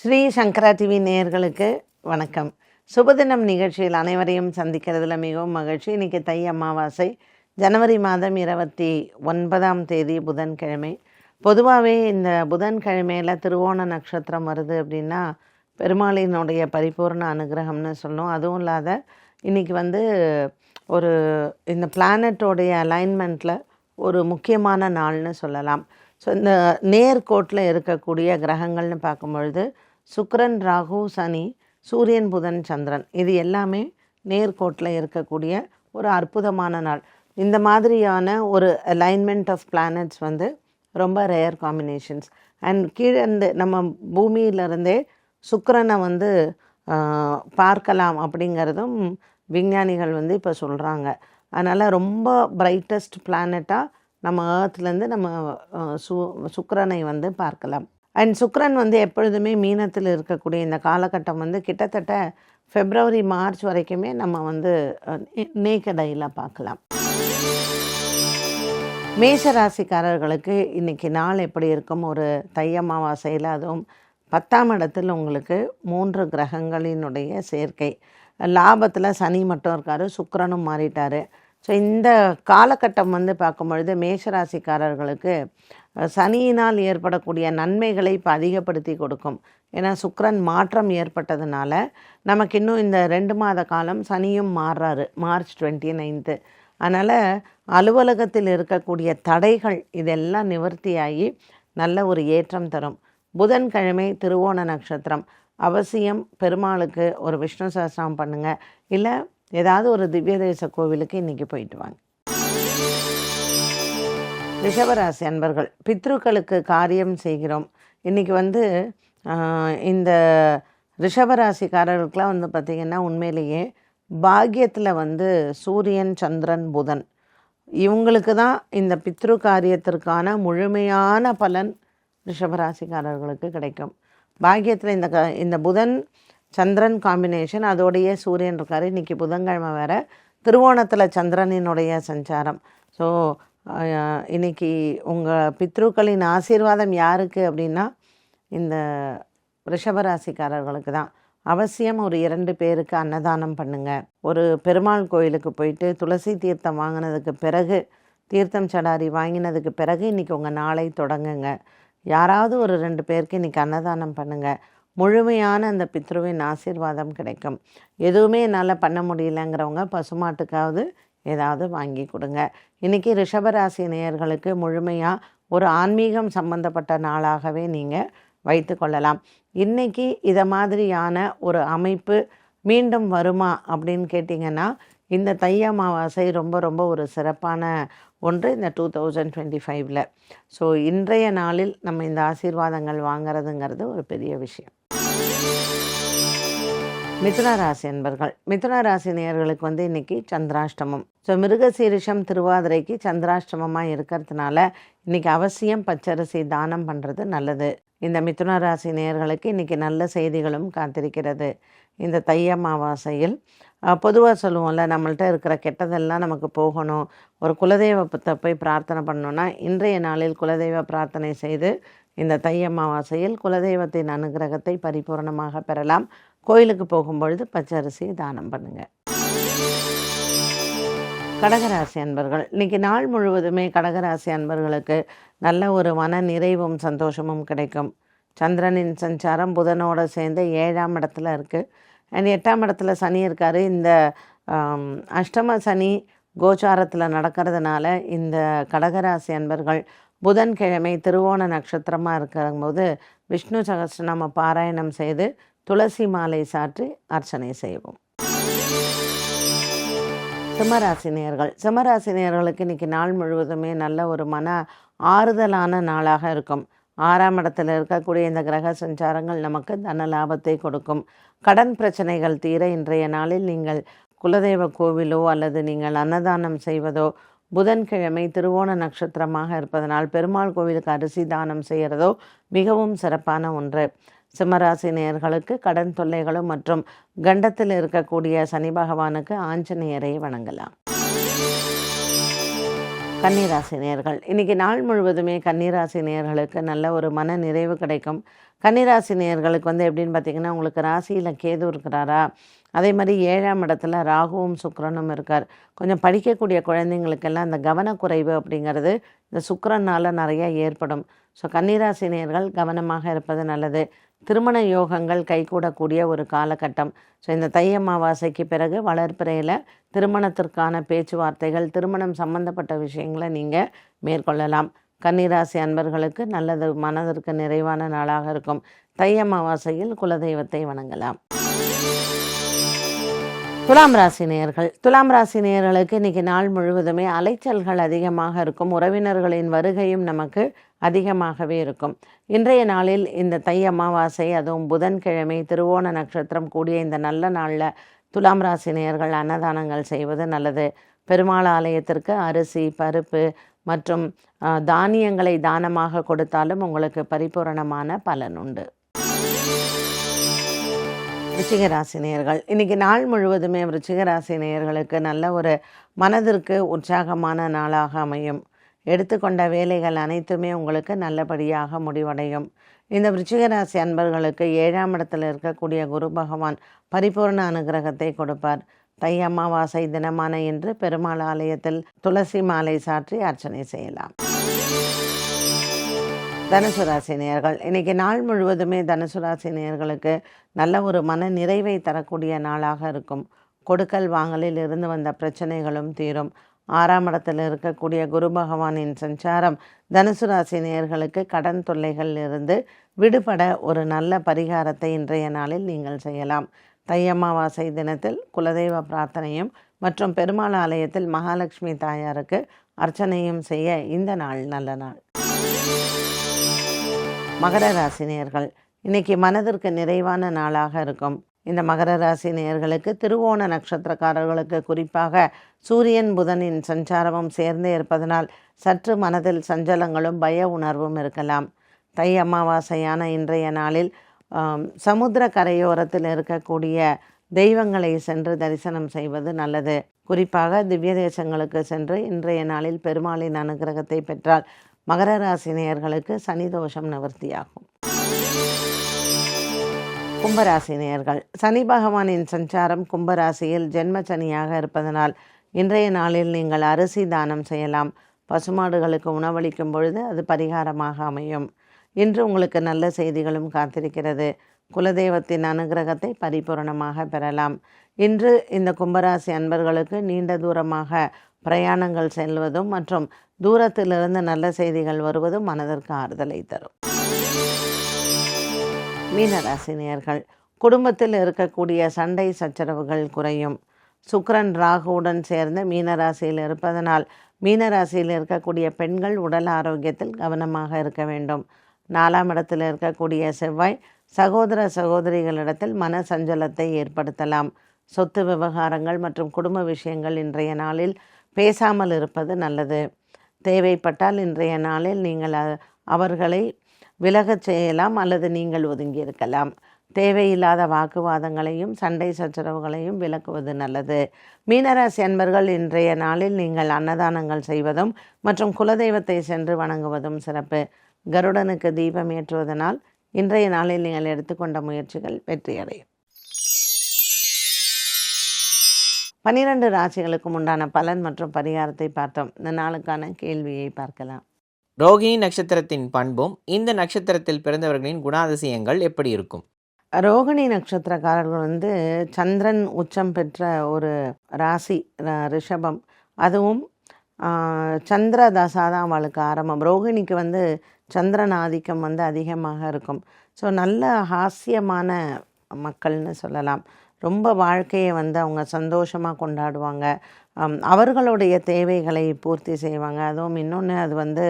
ஸ்ரீ சங்கரா TV நேயர்களுக்கு வணக்கம். சுபதினம் நிகழ்ச்சியில் அனைவரையும் சந்திக்கிறதுல மிகவும் மகிழ்ச்சி. இன்றைக்கி தை அமாவாசை. ஜனவரி மாதம் இருபத்தி ஒன்பதாம் தேதி புதன்கிழமை. பொதுவாகவே இந்த புதன்கிழமையில் திருவோண நட்சத்திரம் வருது அப்படின்னா பெருமாளினுடைய பரிபூர்ண அனுகிரகம்னு சொல்லணும் அதுவும் இல்லாத இன்றைக்கி வந்து ஒரு இந்த பிளானட்டோடைய அலைன்மெண்ட்டில் ஒரு முக்கியமான நாள்னு சொல்லலாம். ஸோ இந்த நேர்கோட்டில் இருக்கக்கூடிய கிரகங்கள்னு பார்க்கும்பொழுது சுக்ரன் ராகு சனி சூரியன் புதன் சந்திரன். இது எல்லாமே நேர்கோட்டில் இருக்கக்கூடிய ஒரு அற்புதமான நாள். இந்த மாதிரியான ஒரு அலைன்மெண்ட் ஆஃப் பிளானட்ஸ் வந்து ரொம்ப ரேர் காம்பினேஷன்ஸ் அண்ட் கீழே இருந்து நம்ம பூமியிலிருந்தே சுக்கரனை வந்து பார்க்கலாம் அப்படிங்கிறதும் விஞ்ஞானிகள் வந்து இப்போ சொல்கிறாங்க அதனால் ரொம்ப பிரைட்டஸ்ட் பிளானட்டாக நம்ம ஏர்த்லேருந்து நம்ம சு சுக்கரனை வந்து பார்க்கலாம். அண்ட் சுக்ரன் வந்து எப்பொழுதுமே மீனத்தில் இருக்கக்கூடிய இந்த காலகட்டம் வந்து கிட்டத்தட்ட ஃபெப்ரவரி மார்ச் வரைக்குமே நம்ம வந்து நேக்கடையில் பார்க்கலாம். மேஷ ராசிக்காரர்களுக்கு இன்றைக்கி நாள் எப்படி இருக்கும்? ஒரு தை அமாவாசையில் அதுவும் பத்தாம் இடத்தில் உங்களுக்கு மூன்று கிரகங்களினுடைய சேர்க்கை. லாபத்தில் சனி மட்டும் இருக்கார் சுக்கரனும் மாறிட்டார். ஸோ இந்த காலகட்டம் வந்து பார்க்கும்பொழுது மேஷராசிக்காரர்களுக்கு சனியினால் ஏற்படக்கூடிய நன்மைகளை இப்போ அதிகப்படுத்தி கொடுக்கும். ஏன்னா சுக்ரன் மாற்றம் ஏற்பட்டதுனால நமக்கு இன்னும் இந்த ரெண்டு மாத காலம் சனியும் மாறுறாரு. மார்ச் டுவெண்ட்டி நைன்த்து அதனால் அலுவலகத்தில் இருக்கக்கூடிய தடைகள் இதெல்லாம் நிவர்த்தியாகி நல்ல ஒரு ஏற்றம் தரும். புதன்கிழமை திருவோண நட்சத்திரம். அவசியம் பெருமாளுக்கு ஒரு விஷ்ணு சஹஸ்ரம் பண்ணுங்கள் இல்லை ஏதாவது ஒரு திவ்ய தேச கோவிலுக்கு இன்றைக்கி போயிட்டு வாங்க. ரிஷபராசி அன்பர்கள் பித்ருக்களுக்கு காரியம் செய்கிறோம். இன்றைக்கி வந்து இந்த ரிஷபராசிக்காரர்களுக்கெலாம் வந்து பார்த்திங்கன்னா உண்மையிலேயே பாக்கியத்தில் வந்து சூரியன் சந்திரன் புதன். இவங்களுக்கு தான் இந்த பித்ரு காரியத்திற்கான முழுமையான பலன் ரிஷபராசிக்காரர்களுக்கு கிடைக்கும். பாக்கியத்தில் இந்த க இந்த புதன் சந்திரன் காம்பினேஷன் அதோடைய சூரியன் இருக்கார். இன்றைக்கி புதன்கிழமை வேறு திருவோணத்தில் சந்திரனினுடைய சஞ்சாரம். ஸோ இன்னைக்கு உங்கள் பித்ருக்களின் ஆசீர்வாதம் யாருக்கு அப்படின்னா இந்த ரிஷபராசிக்காரர்களுக்கு தான். அவசியம் ஒரு இரண்டு பேருக்கு அன்னதானம் பண்ணுங்கள் ஒரு பெருமாள் கோயிலுக்கு போயிட்டு துளசி தீர்த்தம் வாங்கினதுக்கு பிறகு தீர்த்தம் சடாரி வாங்கினதுக்கு பிறகு இன்றைக்கி உங்கள் நாளை தொடங்குங்க. யாராவது ஒரு ரெண்டு பேருக்கு இன்றைக்கி அன்னதானம் பண்ணுங்கள் முழுமையான அந்த பித்ருவின் ஆசீர்வாதம் கிடைக்கும். எதுவுமே என்னால் பண்ண முடியலங்கிறவங்க பசுமாட்டுக்காவது ஏதாவது வாங்கி கொடுங்க. இன்றைக்கி ரிஷபராசி நேயர்களுக்கு முழுமையாக ஒரு ஆன்மீகம் சம்பந்தப்பட்ட நாளாகவே நீங்கள் வைத்து கொள்ளலாம். இன்றைக்கி இதை மாதிரியான ஒரு அமைப்பு மீண்டும் வருமா அப்படின்னு கேட்டிங்கன்னா இந்த தை அமாவாசை ரொம்ப ரொம்ப ஒரு சிறப்பான ஒன்று இந்த டூ தௌசண்ட் டுவெண்ட்டி ஃபைவ்ல. ஸோ இன்றைய நாளில் நம்ம இந்த ஆசீர்வாதங்கள் வாங்குறதுங்கிறது ஒரு பெரிய விஷயம். மிதுனராசி ராசி மிதுனராசி மிதுன ராசி நேயர்களுக்கு வந்து இன்னைக்கு சந்திராஷ்டமம். ஸோ மிருகசீரிஷம் திருவாதிரைக்கு சந்திராஷ்டமமாக இருக்கிறதுனால இன்னைக்கு அவசியம் பச்சரிசி தானம் பண்ணுறது நல்லது. இந்த மிதுனராசி நேயர்களுக்கு இன்னைக்கு நல்ல செய்திகளும் காத்திருக்கிறது. இந்த தை அமாவாசையில் பொதுவாக சொல்லுவோம்ல நம்மள்ட்ட இருக்கிற கெட்டதெல்லாம் நமக்கு போகணும். ஒரு குலதெய்வத்தை போய் பிரார்த்தனை பண்ணோன்னா இன்றைய நாளில் குலதெய்வ பிரார்த்தனை செய்து இந்த தை அமாவாசையில் குலதெய்வத்தின் அனுகிரகத்தை பரிபூரணமாக பெறலாம். கோயிலுக்கு போகும்பொழுது பச்சரிசி தானம் பண்ணுங்க. கடகராசி அன்பர்கள் இன்னைக்கு நாள் முழுவதுமே கடகராசி அன்பர்களுக்கு நல்ல ஒரு மன நிறைவும் சந்தோஷமும் கிடைக்கும். சந்திரனின் சஞ்சாரம் புதனோட சேர்ந்து ஏழாம் இடத்துல இருக்குது அண்ட் எட்டாம் இடத்துல சனி இருக்கார். இந்த அஷ்டம சனி கோச்சாரத்தில் நடக்கிறதுனால இந்த கடகராசி அன்பர்கள் புதன்கிழமை திருவோண நட்சத்திரமாக இருக்கிறபோது விஷ்ணு சகஸ்ரநாம பாராயணம் செய்து துளசி மாலை சாற்றி அர்ச்சனை செய்வோம். சிம்மராசினியர்கள். சிம்மராசினியர்களுக்கு இன்றைக்கி நாள் முழுவதுமே நல்ல ஒரு மன ஆறுதலான நாளாக இருக்கும். ஆறாம் இடத்துல இருக்கக்கூடிய இந்த கிரக சஞ்சாரங்கள் நமக்கு தன லாபத்தை கொடுக்கும். கடன் பிரச்சனைகள் தீர இன்றைய நாளில் நீங்கள் குலதெய்வ கோவிலோ அல்லது நீங்கள் அன்னதானம் செய்வதோ புதன்கிழமை திருவோண நட்சத்திரமாக இருப்பதனால் பெருமாள் கோவிலுக்கு அரிசி தானம் செய்கிறதோ மிகவும் சிறப்பான ஒன்று. சிம்மராசி நேயர்களுக்கு கடன் தொல்லைகளும் மற்றும் கண்டத்தில் இருக்கக்கூடிய சனி பகவானுக்கு ஆஞ்சநேயரை வணங்கலாம். கன்னிராசி நேர்கள் இன்றைக்கி நாள் முழுவதுமே கன்னிராசி நேர்களுக்கு நல்ல ஒரு மன நிறைவு கிடைக்கும். கன்னிராசி நேர்களுக்கு வந்து எப்படின்னு பார்த்தீங்கன்னா உங்களுக்கு ராசியில் கேது இருக்கிறாரா? அதே மாதிரி ஏழாம் இடத்துல ராகுவும் சுக்கரனும் இருக்கார். கொஞ்சம் படிக்கக்கூடிய குழந்தைங்களுக்கெல்லாம் அந்த கவனக்குறைவு அப்படிங்கிறது இந்த சுக்கரனால் நிறையா ஏற்படும். ஸோ கன்னிராசி நேர்கள் கவனமாக இருப்பது நல்லது. திருமண யோகங்கள் கைகூடக்கூடிய ஒரு காலகட்டம். ஸோ இந்த தை அமாவாசைக்கு பிறகு வளர்ப்பிறையில் திருமணத்திற்கான பேச்சுவார்த்தைகள் திருமணம் சம்பந்தப்பட்ட விஷயங்களை நீங்கள் மேற்கொள்ளலாம். கன்னிராசி அன்பர்களுக்கு நல்லது மனதிற்கு நிறைவான நாளாக இருக்கும். தை அமாவாசையில் குலதெய்வத்தை வணங்கலாம். துலாம் ராசி நேயர்கள். துலாம் ராசி நேயர்களுக்கு இன்றைக்கி நாள் முழுவதுமே அலைச்சல்கள் அதிகமாக இருக்கும். உறவினர்களின் வருகையும் நமக்கு அதிகமாகவே இருக்கும். இன்றைய நாளில் இந்த தை அமாவாசை அதுவும் புதன்கிழமை திருவோண நட்சத்திரம் கூடிய இந்த நல்ல நாளில் துலாம் ராசி நேயர்கள் அன்னதானங்கள் செய்வது நல்லது. பெருமாள் ஆலயத்திற்கு அரிசி பருப்பு மற்றும் தானியங்களை தானமாக கொடுத்தாலும் உங்களுக்கு பரிபூரணமான பலன் உண்டு. ரிச்சிகராசினியர்கள் இன்றைக்கி நாள் முழுவதுமே ரிச்சிகராசினியர்களுக்கு நல்ல ஒரு மனதிற்கு உற்சாகமான நாளாக அமையும். எடுத்துக்கொண்ட வேலைகள் அனைத்துமே உங்களுக்கு நல்லபடியாக முடிவடையும். இந்த விருச்சிகராசி அன்பர்களுக்கு ஏழாம் இடத்தில் இருக்கக்கூடிய குரு பகவான் பரிபூர்ண அனுகிரகத்தை கொடுப்பார். தை அமாவாசை தினமான இன்று பெருமாள் ஆலயத்தில் துளசி மாலை சாற்றி அர்ச்சனை செய்யலாம். தனுசு ராசி நேயர்கள் இன்றைக்கி நாள் முழுவதுமே தனுசு ராசி நேயர்களுக்கு நல்ல ஒரு மன நிறைவை தரக்கூடிய நாளாக இருக்கும். கொடுக்கல் வாங்கலில் இருந்து வந்த பிரச்சனைகளும் தீரும். ஆறாம் இடத்தில் இருக்கக்கூடிய குரு பகவானின் சஞ்சாரம் தனுசு ராசி நேர்களுக்கு கடன் தொல்லைகள் இருந்து விடுபட ஒரு நல்ல பரிகாரத்தை இன்றைய நாளில் நீங்கள் செய்யலாம். தை அமாவாசை தினத்தில் குலதெய்வ பிரார்த்தனையும் மற்றும் பெருமாள் ஆலயத்தில் மகாலட்சுமி தாயாருக்கு அர்ச்சனையும் செய்ய இந்த நாள் நல்ல நாள். மகர ராசினியர்கள் இன்னைக்கு மனதிற்கு நிறைவான நாளாக இருக்கும். இந்த மகர ராசி நேயர்களுக்கு திருவோண நட்சத்திரக்காரர்களுக்கு குறிப்பாக சூரியன் புதனின் சஞ்சாரமும் சேர்ந்தே இருப்பதனால் சற்று மனதில் சஞ்சலங்களும் பய உணர்வும் இருக்கலாம். தை அமாவாசையான இன்றைய நாளில் சமுத்திர கரையோரத்தில் இருக்கக்கூடிய தெய்வங்களை சென்று தரிசனம் செய்வது நல்லது. குறிப்பாக திவ்ய தேசங்களுக்கு சென்று இன்றைய நாளில் பெருமாளின் அனுகிரகத்தை பெற்றால் மகர ராசி நேயர்களுக்கு சனி தோஷம் நிவர்த்தியாகும். கும்பராசி நேயர்கள் சனி பகவானின் சஞ்சாரம் கும்பராசியில் ஜென்ம சனியாக இருப்பதனால் இன்றைய நாளில் நீங்கள் அரிசி தானம் செய்யலாம். பசுமாடுகளுக்கு உணவளிக்கும் பொழுது அது பரிகாரமாக அமையும். இன்று உங்களுக்கு நல்ல செய்திகளும் காத்திருக்கிறது. குலதெய்வத்தின் அனுகிரகத்தை பரிபூரணமாக பெறலாம். இன்று இந்த கும்பராசி அன்பர்களுக்கு நீண்ட தூரமாக பிரயாணங்கள் செல்வதும் மற்றும் தூரத்திலிருந்து நல்ல செய்திகள் வருவதும் மனதிற்கு ஆறுதலை தரும். மீனராசினியர்கள். குடும்பத்தில் இருக்கக்கூடிய சண்டை சச்சரவுகள் குறையும். சுக்கரன் ராகுவுடன் சேர்ந்து மீனராசியில் இருப்பதனால் மீனராசியில் இருக்கக்கூடிய பெண்கள் உடல் ஆரோக்கியத்தில் கவனமாக இருக்க வேண்டும். நாலாம் இடத்தில் இருக்கக்கூடிய செவ்வாய் சகோதர சகோதரிகளிடத்தில் மன சஞ்சலத்தை ஏற்படுத்தலாம். சொத்து விவகாரங்கள் மற்றும் குடும்ப விஷயங்கள் இன்றைய நாளில் பேசாமல் இருப்பது நல்லது. தேவைப்பட்டால் இன்றைய நாளில் நீங்கள் அவர்களை விலகச் செய்யலாம் அல்லது நீங்கள் ஒதுங்கி இருக்கலாம் தேவையில்லாத வாக்குவாதங்களையும் சண்டை சச்சரவுகளையும் விலக்குவது நல்லது. மீனராசி அன்பர்கள் இன்றைய நாளில் நீங்கள் அன்னதானங்கள் செய்வதும் மற்றும் குலதெய்வத்தை சென்று வணங்குவதும் சிறப்பு. கருடனுக்கு தீபம் ஏற்றுவதனால் இன்றைய நாளில் நீங்கள் எடுத்துக்கொண்ட முயற்சிகள் வெற்றியடையும். பனிரெண்டு ராசிகளுக்கும் உண்டான பலன் மற்றும் பரிகாரத்தை பார்த்தோம். இந்த நாளுக்கான கேள்வியை பார்க்கலாம். ரோகிணி நட்சத்திரத்தின் பண்பும் இந்த நட்சத்திரத்தில் பிறந்தவர்களின் குணாதிசயங்கள் எப்படி இருக்கும்? ரோகிணி நட்சத்திரக்காரர்கள் வந்து சந்திரன் உச்சம் பெற்ற ஒரு ராசி ரிஷபம். அதுவும் சந்திர தசா தான் அவளுக்கு ஆரம்பம். ரோகிணிக்கு வந்து சந்திரன் ஆதிக்கம் வந்து அதிகமாக இருக்கும். ஸோ நல்ல ஹாஸ்யமான மக்கள்னு சொல்லலாம். ரொம்ப வாழ்க்கையை வந்து அவங்க சந்தோஷமாக கொண்டாடுவாங்க. அவர்களுடைய தேவைகளை பூர்த்தி செய்வாங்க. அதுவும் இன்னொன்று அது வந்து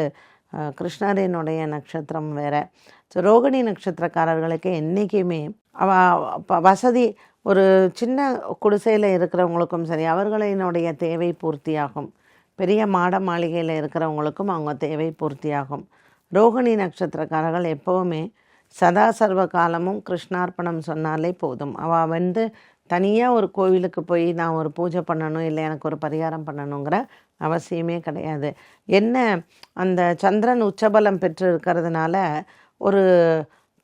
கிருஷ்ணரினுடைய நட்சத்திரம் வேறு. ஸோ ரோகிணி நட்சத்திரக்காரர்களுக்கு என்றைக்குமே அவ வசதி ஒரு சின்ன குடிசையில் இருக்கிறவங்களுக்கும் சரி அவர்களினுடைய தேவை பூர்த்தியாகும். பெரிய மாட மாளிகையில் இருக்கிறவங்களுக்கும் அவங்க தேவை பூர்த்தியாகும். ரோகிணி நட்சத்திரக்காரர்கள் எப்போவுமே சதா சர்வ காலமும் கிருஷ்ணார்ப்பணம் சொன்னாலே போதும். அவள் வந்து தனியாக ஒரு கோவிலுக்கு போய் நான் ஒரு பூஜை பண்ணணும் இல்லை எனக்கு ஒரு பரிகாரம் பண்ணணுங்கிற அவசியமே கிடையாது. என்ன அந்த சந்திரன் உச்சபலம் பெற்று இருக்கிறதுனால ஒரு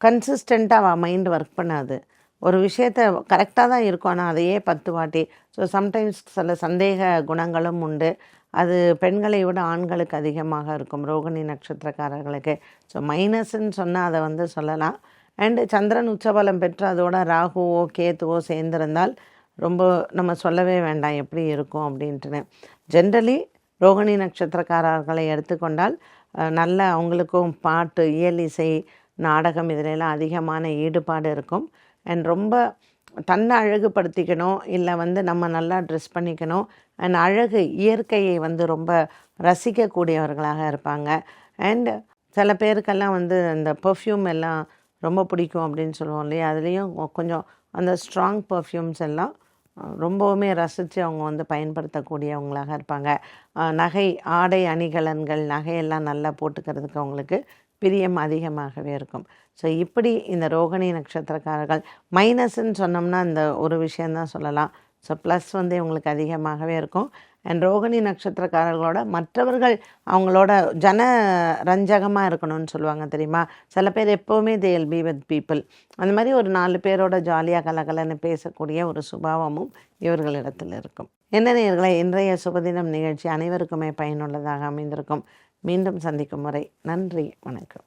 கன்சிஸ்டண்ட்டாக அவள் மைண்ட் ஒர்க் பண்ணாது. ஒரு விஷயத்த கரெக்டாக தான் இருக்கும் ஆனால் அதையே பத்து வாட்டி. ஸோ சம்டைம்ஸ் சில சந்தேக குணங்களும் உண்டு. அது பெண்களை விட ஆண்களுக்கு அதிகமாக இருக்கும் ரோகிணி நட்சத்திரக்காரர்களுக்கு. ஸோ மைனஸ்ன்னு சொன்னால் அதை வந்து சொல்லலாம். அண்டு சந்திரன் உச்சபலம் பெற்று அதோட ராகுவோ கேத்துவோ சேர்ந்திருந்தால் ரொம்ப நம்ம சொல்லவே வேண்டாம் எப்படி இருக்கும் அப்படின்ட்டுன்னு. ஜென்ரலி ரோகிணி நட்சத்திரக்காரர்களை எடுத்துக்கொண்டால் நல்ல அவங்களுக்கும் பாட்டு இயல் இசை நாடகம் இதிலெல்லாம் அதிகமான ஈடுபாடு இருக்கும். அண்ட் ரொம்ப தன்னை அழகுபடுத்திக்கணும் இல்லை வந்து நம்ம நல்லா ட்ரெஸ் பண்ணிக்கணும். அண்ட் அழகு இயற்கையை வந்து ரொம்ப ரசிக்கக்கூடியவர்களாக இருப்பாங்க. அண்டு சில பேருக்கெல்லாம் வந்து அந்த பெர்ஃப்யூம் எல்லாம் ரொம்ப பிடிக்கும் அப்படின்னு சொல்லுவோம் இல்லையா? அதுலேயும் கொஞ்சம் அந்த ஸ்ட்ராங் பர்ஃப்யூம்ஸ் எல்லாம் ரொம்பவுமே ரசித்து அவங்க வந்து பயன்படுத்தக்கூடியவங்களாக இருப்பாங்க. நகை ஆடை அணிகலன்கள் நகையெல்லாம் நல்லா போட்டுக்கிறதுக்கு அவங்களுக்கு பிரியம் அதிகமாகவே இருக்கும். ஸோ இப்படி இந்த ரோகிணி நட்சத்திரக்காரர்கள் மைனஸ்ன்னு சொன்னோம்னா இந்த ஒரு விஷயந்தான் சொல்லலாம். ஸோ ப்ளஸ் வந்து இவங்களுக்கு அதிகமாகவே இருக்கும். அண்ட் ரோகிணி நட்சத்திரக்காரர்களோட மற்றவர்கள் அவங்களோட ஜன ரஞ்சகமாக இருக்கணும்னு சொல்லுவாங்க தெரியுமா? சில பேர் எப்போவுமே தேல் பி வித் பீப்புள் அந்த மாதிரி ஒரு நாலு பேரோட ஜாலியாக கலகலன்னு பேசக்கூடிய ஒரு சுபாவமும் இவர்களிடத்தில் இருக்கும். என்ன நேர்களை இன்றைய சுபதினம் நிகழ்ச்சி அனைவருக்குமே பயனுள்ளதாக அமைந்திருக்கும். மீண்டும் சந்திக்கும் முறை. நன்றி வணக்கம்.